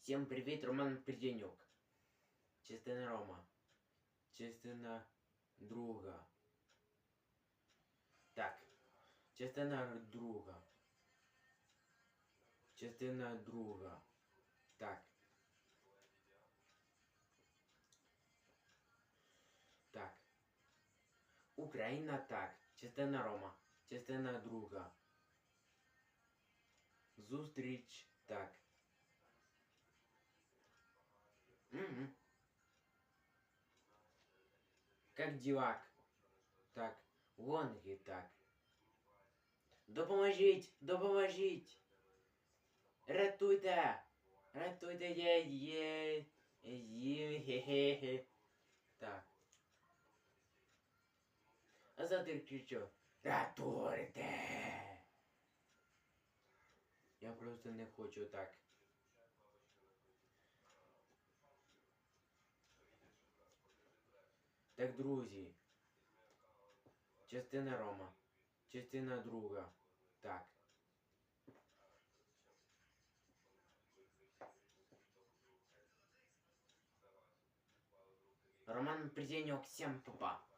Всім привіт, Роман Приденюк. Частина Рома. Частина друга. Так. Частина друга. Частина друга. Так. Так. Україна так. Частина Рома. Частина друга. Зустріч Как дівак. Так. Гонги так. Допоможіть! Допоможіть! Рятуйте! Рятуйте є є є хе-хе-хе. Так. А завтра кричу. Рятуйте! Я просто не хочу так. Так, друзі. Частина Рома. Частина друга. Так. Роман Приденек, всем папа.